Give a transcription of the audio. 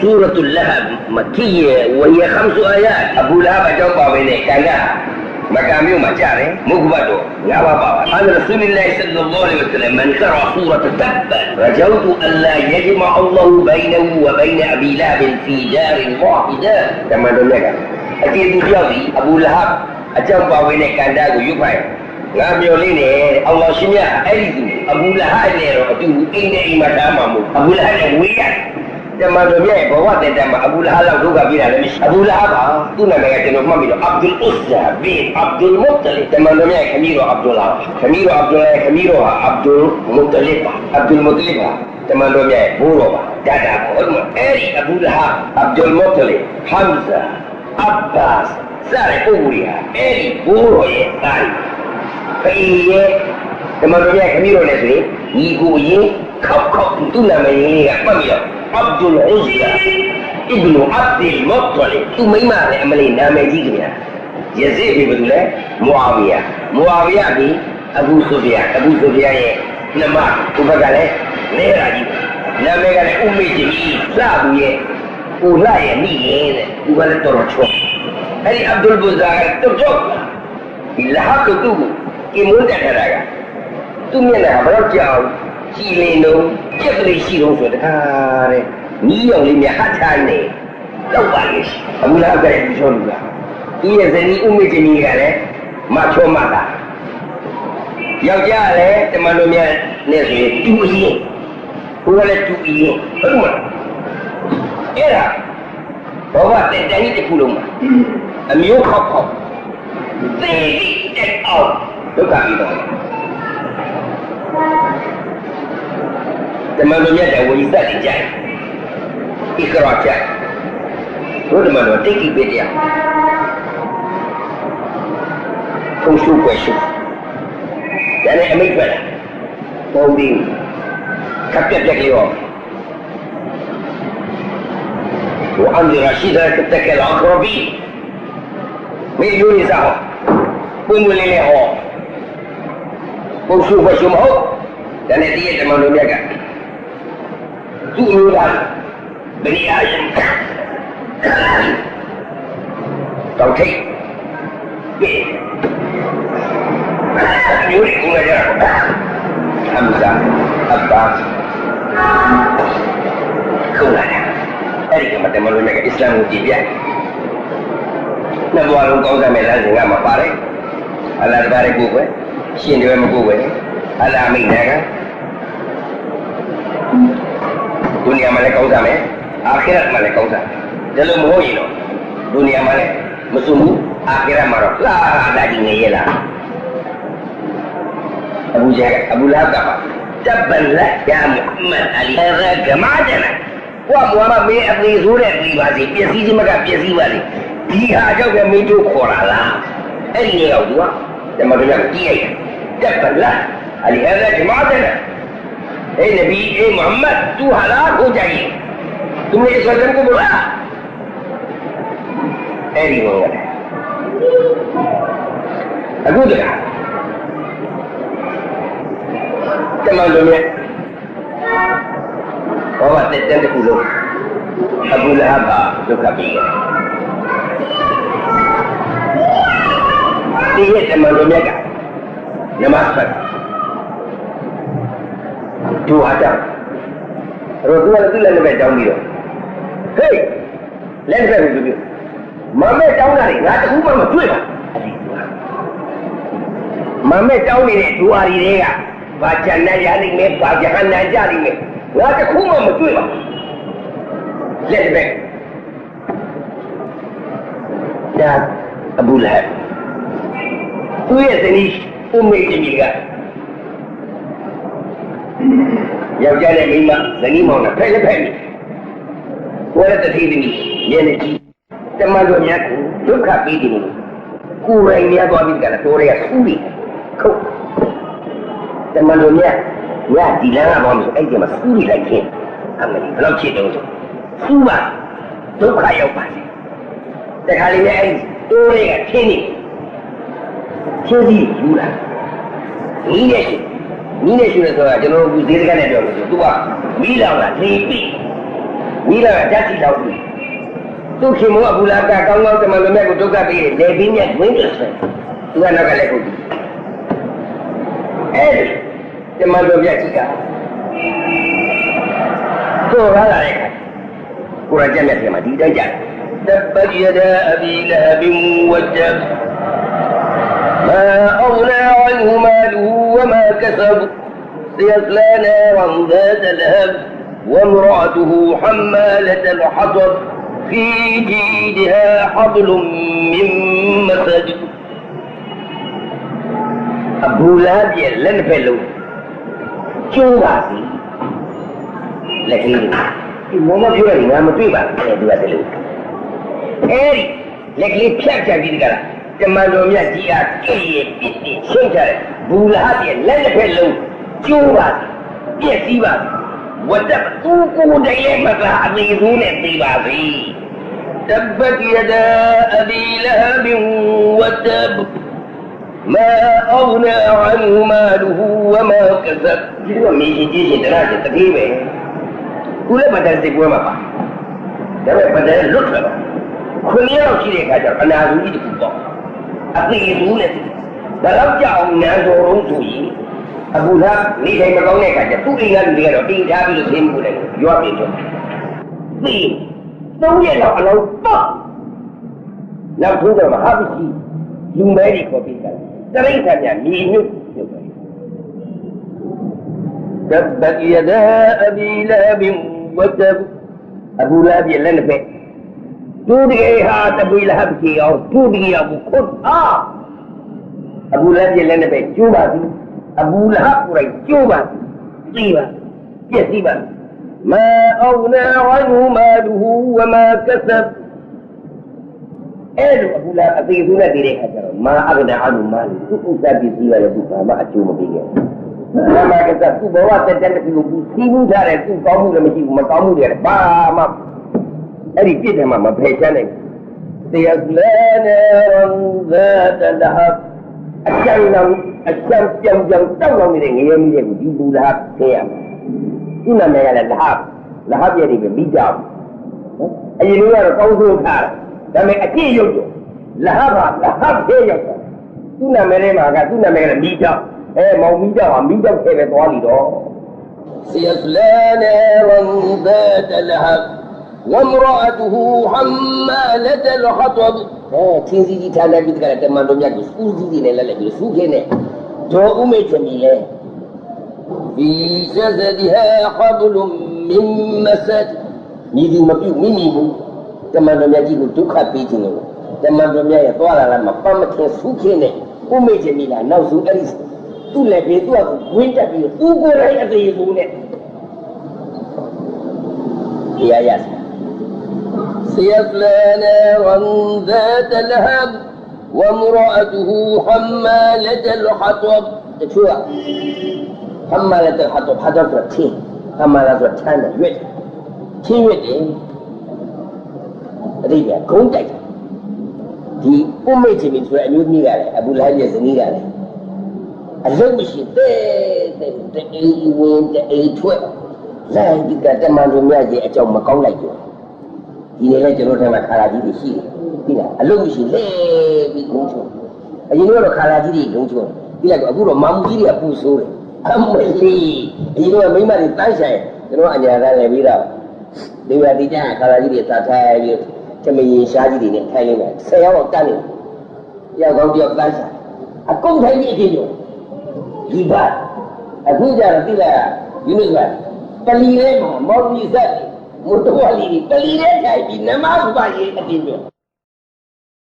سورة اللهب مكية وهي خمس آيات أبو لهب أجاب بابيني كان مكاميو مجاري مقبضو يا بابا عن رسول الله صلى الله عليه وسلم من قرأ سورة تبا رجوت أن لا يجمع الله بينه وبين أبي لهب في دار واحدة كما دلنا أتي بجاوي أبو لهب أجاب بابيني كان داغو يبايو ငါပြောလေးနဲ့အလ္လာဟ်ရှင်မြတ်အဲ့ဒီသူအဘူလဟတ်နဲ့တော့အတူအိမ်နဲ့အိမ်မှာထားမှာမဟုတ်အဘူလဟတ်နဲ့ဝေးရတယ် တမန်တော်မြတ်ဘဝတည်တမှာအဘူလာအလောက်ဒုက္ခပြတာလည်းမရှိအဘူလာကသူ့နာမည်ကကျွန်တော်မှတ်ပြီးတော့အဗ္ဒူလ်အစ္စဇာဘီအဗ္ဒူလ်မုတ်တလီတမန်တော်မြတ်ခမီးတော်အဗ္ဒူလာခမီးတော်အဗ္ဒူလာခမီးတော်ဟာအဗ္ဒူလ်မုတ်တလီပါအဗ္ဒူလ်မုတ်တလီပါတမန်တော်မြတ်ဘိုးတော်ပါဒါဒါပေါ့အဲ့ဒီအဘူလာအဗ္ဒူလ်မုတ်တလီဟမ်ဇာအဗ္ဘာစ်စတဲ့ပုဂ္ဂိုလ်ကြီးဟာအဲ့ဒီဘိုးတော်ရဲ့သားဖေရဲ့တမန်တော်မြတ်ခမီးတော်နဲ့ဆိုရင်ဤကိုရင်ခောက်ခောက်သူ့နာမည်ကြီးကပတ်ပြီးတော့ အဗ္ဒุลဥဇ္ဇာအစ်ဘနူအဗ်ဒီလ်မတ်တလီသူမိမလည်းအမလေးနာမည်ကြီးခင်ဗျာယဇစ်ပြီဘယ်သူလဲမွာဝီယာမွာဝီယာဒီအဘူဆိုဖီယာအဘူဆိုဖီယာရဲ့နှမသူဘက်ကလည်းနေရာကြီးနာမည်ကလည်းဥမေကြီးစဘူးရဲ့ကိုလှရဲ့မိရဲ့တဲ့သူကလည်းတော်တော်ချောအဲ့ဒီအဗ္ဒุลဘူဇာကတော့ကြောက်ဒီလဟကတုကိုကိမွန်းတက်ထားတာကသူ့မျက်နှာဘယ်တော့ကြောင် ကြည်လင်တော့ကြက်ကလေးရှိတော့ဆိုတခါတဲ့နီးရောင်လေးမြဟတ်ထိုင်းနေတော့ပါလေရှိအဘူလာကလည်းပြောလို့လားဒီရဲ့ဇနီးဥမေချင်ကြီးကလည်းမချောမတာယောက်ျားလည်းတမန်တော်မြတ်နဲ့ဆိုရင်တူအရင်ဘုရားလည်းတူအရင်ဟုတ်မလားအဲ့ဒါဘောဘတဲ့တိုင်းတစ်ခုလုံးမှာအမျိုးခောက်ခောက်သေပြီးတက်အောင်ဒုက္ခပြီးတော့ တမန်တော်မြတ်တဲ့ဝိသတ်ကြိုက်ဣခရာကြိုက်ဘုရားမတော်တိတ်ကိပိတရားဖုန်ရှုွယ်ရှုဒါနဲ့အမိတ်ပဲပုံဒီခပ်ပြက်ပြက်ကလေးရော وأنذر عشيرتك الأقربين မိယူနေစားဟောပွင့်ပွင့်လေးလေးဟောပုံစုဘရှုမဟုတ်ဒါနဲ့တည့်ရတမန်တော်မြတ်က သူ့အမျိုးသားဗရိယာယံတောက်ထိတ်ပြေမျိုးလေးကိုကြရအောင်ဟမ်ဇာအဘ္ဘာခုလာတယ်အဲ့ဒီကမှတမန်တော်မြတ်ကအစ္စလာမ်ကိုကြည်ပြတယ်နှစ်ဘဝလုံးကောင်းစားမဲ့လမ်းစဉ်ကမှပါတယ်အလားတပါးကိုပဲရှင်တွေမကိုပဲအလားမိတ်နာက ဒုနီယာမှာလည်းကောင်းစားမယ်အာခိရတ်မှာလည်းကောင်းစားဒါလို့မဟုတ်ရင်တော့ဒုနီယာမှာလည်းမစွမှုအာခိရတ်မှာတော့လာလာဒီနေရလားအဘူဂျာအဘူလာကပါတဘန်လက်ယာမုဟမ္မဒ်အလီရာဂမာဒနာဘုရားမူဟမ္မဒ်မင်းအသေးဆိုးတဲ့ပြီးပါစေပျက်စီးခြင်းမကပျက်စီးပါစေဒီဟာကြောင့်ပဲမင်းတို့ခေါ်လာလားအဲ့ဒီနေရာကသူကဓမ္မတော်ကကြည့်လိုက်တဘန်လက်အလီရာဂမာဒနာ အေးနဗီအေးမုဟမ္မဒ်သူဟာလားကိုကြိုက်ရင်သူလည်းအစ္စလာမ်ကိုဘလားအဲ့ဒီဝင်ရတ ယ်အခုတည်းတမန်တော်မြတ်ဘောဘတက်တဲ့ခုလုံးအဘူလဟဘဒုက္ခပြီးတယ်ဒီရဲ့တမန်တော်မြတ်ကနမတ်ဖတ်ဒူဟာတာရောသူကလည်းသူ့လက်နဲ့ပဲတောင်းပြီးတော့ဟေးလက်နဲ့ပဲပြောမမဲတောင်းတာလေငါတခုမှမတွေ့ပါမမဲတောင်းနေတဲ့ဒူဟာရီတွေကဘာဂျန်နတ်ရလိမ့်မယ်ဘာဂျဟန်နတ်ကြလိမ့်မယ်ငါတခုမှမတွေ့ပါလက်ပဲဒါအဘူလဟ်သူရဲ့ဇနီးဥမေဂျမီက ယောက်ျားနဲ့မိန်းမဇနီးမောင်နှံဖက်လက်ဖက်နေကိုယ်ရဲ့တတိသမီးမျက်နှာကြည့်တမန်တော်များကိုဒုက္ခပေးတယ်ကိုယ်ရိုင်းများသွားပြီးကြလားတော်ရဲဆူးပြီးခုတ်တမန်တော်များညဒီလမ်းကဘောမဆိုအဲ့ဒီမှာဆူးပြီးလိုက်ခြင်းအမလီဘယ်လောက်ချစ်တုံးဆိုဆူးပါဒုက္ခရောက်ပါစေတခါလေးနဲ့အဲ့တိုးလေးကထင်းနေချင်းစီယူလာနီးနေရှိ မီးနဲ့ရှူရဲဆိုတာကျွန်တော်တို့ဒီဈေးကနဲ့ပြောလို့ဆိုသူကမီးလောင်တာနေပြီမီးလောင်တာဓာတ်ကြီးလောက်ပြီသူခင်မောအဘူလာကကောင်းကောင်းတမန်တော်မြတ်ကိုဒုက္ခပေးတယ်လေပြီးမြတ်ဝင်းတယ်ဆိုသူကနောက်ကလည်းဟုတ်ပြီအဲ့ဒီတမန်တော်မြတ်ကြီးကဆိုရတာလေကိုရကြက်မြတ်ကမှဒီတိုင်းကြတယ်တပတ်ရဒအဘီလဟဘင်ဝတ်တ ما أغنى عنه ماله وما كسب سيصلى نارا ذات لهب وامرأته حمالة الحطب في جيدها حبل من مسد أبو لهب يلن فلو. شو باسي؟ لكن موما فيورا ما مطيبا أدوا دلو هاري لكن لكن لكن يتكلا ကလာတမန်တော်မြတ်ကြီးအားကြည့်ရပြစ်ပြစ်ရှင်းချတယ်ဘူလာဟပြလက်တစ်ဖက်လုံးကျိုးပါပြည့်စည်းပါဝတ်တပ်သူ့ကိုယ်တည်းရဲ့မကအသေးသေးနဲ့သိပါစေ تبت يدا أبي لهب وتب ما أغنى عنه ماله وما كسب ဒီလိုမြည်ကြီးကြီးတရားတတိပဲကုလဘဒစိတ်ပွဲမှာပါဒါပေမဲ့ဘဒလွတ်လာတော့ခွန်ရောက်ရှိတဲ့အခါကျတော့အနာဂူကြီးတစ်ခုပေါ့ အသေးဘူးနဲ့ဒါတော့ကြောက်နန်းတော်လုံးဆိုရင်အခုကနေတိုင်းမကောင်းတဲ့အခါကျသူ့အိမ်ကလူတွေကတော့တင်ထားပြီးလို့သိမှုတယ်ရွာပြည့်တော့သိသုံးရက်တော့အလုံးပေါ့နောက်ထိုးတော့မဟာပစ္စည်းလူမဲတွေခေါ်ပြီးတာတရိစ္ဆာန်များမြေညွတ်ပြုတ်တယ် تبت يدا أبي لهب وتب أبو لهب يلنفع သူ တကယ်ဟာတပွေလဟပ်ကြီးအောင်သူတကယ်ကိုခွတ်အားအဘူလဟပ်ရဲ့လက်နဲ့ပဲကျိုးပါသည်အဘူလဟပ်ကိုယ်တိုင်ကျိုးပါသိပါပြည့်စည်ပါမအောနာဝနူမာဒူဝမာကဆပ်အဲ့လိုအဘူလ အသေးဆုံးနဲ့တည်တဲ့ခါကျတော့မာအကဒအနူမာလူသူဥစ္စာပစ္စည်းရတဲ့သူဘာမှအကျိုးမပေးခဲ့ဘူးဘာမှကစားသူဘဝတက်တဲ့တူကိုစီးမှုထားတဲ့သူကောင်းမှုလည်းမရှိဘူးမကောင်းမှုတွေလည်းဘာမှအဲ့ဒီပြစ်တယ်မှမဖယ်ချမ်းနိုင်တရားလဲနေရန်ဇတ်လဟပ်အကျဉ်းလုံးအကျဉ်းပြောင်ပြောင်တောက်လောင်နေတဲ့ငရေမီးတွေကိုဒီဘူလဟပ်သိရမယ်ဒီနာမည်ကလည်းလဟပ်လဟပ်ရဲ့ဒီပဲမိကြောက်အရင်ကတော့ကောင်းဆိုးထားတယ်ဒါပေမဲ့အကြည့်ရုပ်တော့လဟပ်ပါလဟပ်သေးရောက်တာသူ့နာမည်လေးမှာကသူ့နာမည်ကမိကြောက်အဲမောင်မိကြောက်ဟာမိကြောက်ထဲပဲသွားလိတော့ سيصلى نارا ذات لهب وامرأته حمالة الحطب အဲသင်စီကြီးထားလိုက်ပြီးတကယ်တမန်တော်မြတ်ကိုစူးစီးနေလဲလဲပြီးစူးခင်းနေဒေါ်ဥမေချင်ပြီလေဒီဇဇဒီဟာဟဘလုမင်မဆတ်မိဒီမပြုတ်မိမိဘူးတမန်တော်မြတ်ကြီးကိုဒုက္ခပေးခြင်းလို့တမန်တော်မြတ်ရဲ့သွားလာလာမှာပတ်မထင်စူးခင်းနေဥမေချင်ပြီလားနောက်ဆုံးအဲ့ဒီသူ့လည်းပြေသူ့ကဝင်းတက်ပြီးသူ့ကိုယ်တိုင်အသေးဘူးနဲ့တရားရစ يصلى نارا ذات لهب وامرأته حمالة الحطب شو حمالة الحطب حطب رتين حمالة رتانة يد تين يد ريبا كون تاكا دي أمي تبين سورة أميود ميغالي أبو لهب يزني غالي أزوج شي تي تي تي وين تي توي လာဒီကတမန်တို့များကြီးအကြောင်းမကောင်းလိုက်ဘူး ဒီနေ့လည်းကျွန်တော်တို့ကခါလာကြီးတွေရှိတယ်ပြီးလားအလုံးမရှိလဲပြီးဂုံချုံအရင်ကတော့ခါလာကြီးတွေဂုံချုံပြီးလိုက်တော့အခုတော့မာမူကြီးတွေကပူဆိုးတယ်အမလီအရင်ကမိမတွေတန်းဆိုင်ကျွန်တော်အညာကလည်းပြီးတော့ဒီဝတိကျခါလာကြီးတွေသာထိုင်ပြီးချမရင်ရှားကြီးတွေနဲ့ထိုင်နေတယ်ဆယ်ယောက်တော့တန်းနေတယောက်ကောင်းတယောက်တန်းဆိုင်အကုန်ထိုင်ကြီးအချင်းကျော်ဒီပါအခုကျတော့သိလားယူနစ်ကပလီထဲမှာမော်ရီဇက် မတော်လီပလီထဲထိုင်ပြီးနမဘုရားရေးအတင်းပြော